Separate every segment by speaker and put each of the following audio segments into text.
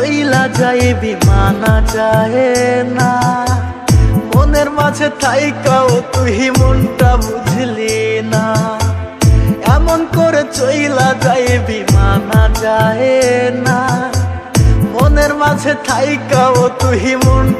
Speaker 1: চইলা যায় বিমানা যায় না। মনের মাঝে থাইকাও তুই মনটা বুঝলি না। এমন করে চইলা যায় বিমানা যায় না। মনের মাঝে থাইকাও তুই মনটা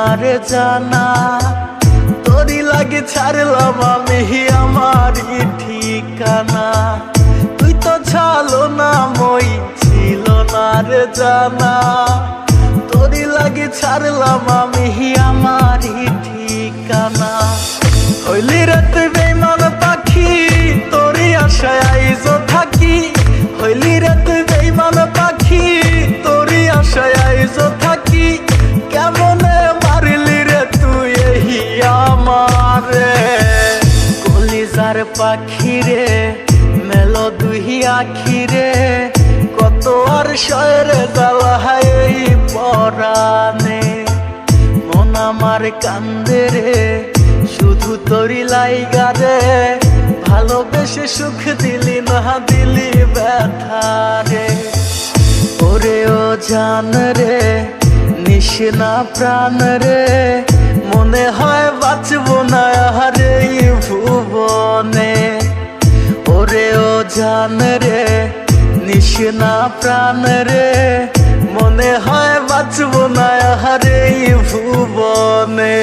Speaker 1: ছিল না রে জানা। তোরই লাগে ছাড়লাম আমি আমার ঠিকানা। তুই তো ছালো না মই ছিল না রে জানা। তোরই লাগে ছাড়লাম আমি কলিজার পাখি রে মেলো দুহি আখি রে কত আর শয়রে জ্বালায় এই পরানে মন আমার কান্দে রে, শুধু তোরি লাইগা রে। ভালোবেসে সুখ দিলি না, দিলি ব্যথা রে। ওরে ও জান রে নিশনা প্রাণ রে নিশনা প্রাণ রে। মনে হয় বাঁচব না হারে ভুবনে।